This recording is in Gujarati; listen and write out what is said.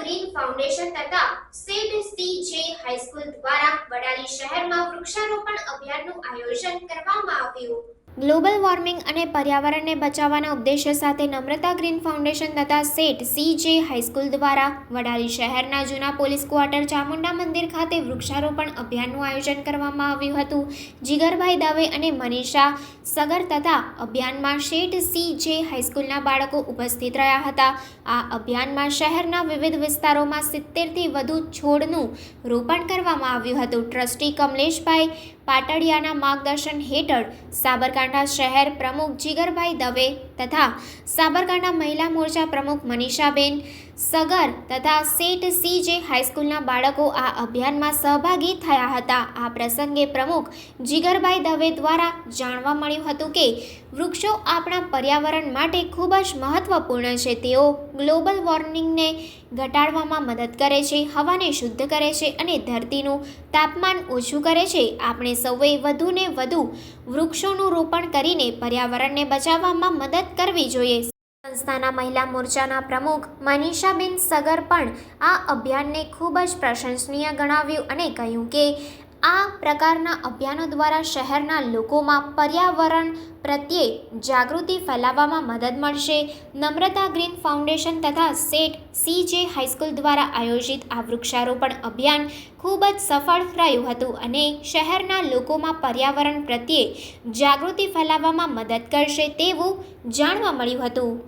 ગ્રીન ફાઉન્ડેશન તથા Seth C J high school દ્વારા વડાલી શહેરમાં વૃક્ષારોપણ અભિયાનનું આયોજન કરવામાં આવ્યું. ગ્લોબલ વોર્મિંગ અને પર્યાવરણને બચાવવાના ઉદ્દેશ્ય સાથે નમ્રતા ગ્રીન ફાઉન્ડેશન તથા Seth C J high school દ્વારા વડાલી શહેરના જૂના પોલીસ ક્વાર્ટર ચામુંડા મંદિર ખાતે વૃક્ષારોપણ અભિયાનનું આયોજન કરવામાં આવ્યું હતું. જીગરભાઈ દવે અને મનીષા સગર તથા અભિયાનમાં શેઠ સી જે હાઈસ્કૂલના બાળકો ઉપસ્થિત રહ્યા હતા. આ અભિયાનમાં શહેરના વિવિધ વિસ્તારોમાં સિત્તેરથી વધુ છોડનું રોપણ કરવામાં આવ્યું હતું. ટ્રસ્ટી કમલેશભાઈ પાટડિયાના માર્ગદર્શન હેઠળ સાબરકાંઠા શહેર પ્રમુખ જીગરભાઈ દવે તથા સાબરકાંઠા મહિલા મોરચા પ્રમુખ મનીષાબેન સગર તથા સેટ સી જે હાઈસ્કૂલના બાળકો આ અભિયાનમાં સહભાગી થયા હતા. આ પ્રસંગે પ્રમુખ જીગરભાઈ દવે દ્વારા જાણવા મળ્યું હતું કે વૃક્ષો આપણા પર્યાવરણ માટે ખૂબ જ મહત્વપૂર્ણ છે. તેઓ ગ્લોબલ વોર્મિંગને ઘટાડવામાં મદદ કરે છે, હવાને શુદ્ધ કરે છે અને ધરતીનું તાપમાન ઓછું કરે છે. આપણે સૌએ વધુને વધુ વૃક્ષોનું રોપણ કરીને પર્યાવરણને બચાવવામાં મદદ કરવી જોઈએ. સંસ્થાના મહિલા મોરચાના પ્રમુખ મનીષાબેન સગર પણ આ અભિયાનને ખૂબ જ પ્રશંસનીય ગણાવ્યું અને કહ્યું કે આ પ્રકારના અભિયાનો દ્વારા શહેરના લોકોમાં પર્યાવરણ પ્રત્યે જાગૃતિ ફેલાવવામાં મદદ મળશે. નમ્રતા ગ્રીન ફાઉન્ડેશન તથા Seth C J high school દ્વારા આયોજિત આ વૃક્ષારોપણ અભિયાન ખૂબ જ સફળ રહ્યું હતું અને શહેરના લોકોમાં પર્યાવરણ પ્રત્યે જાગૃતિ ફેલાવવામાં મદદ કરશે તેવું જાણવા મળ્યું હતું.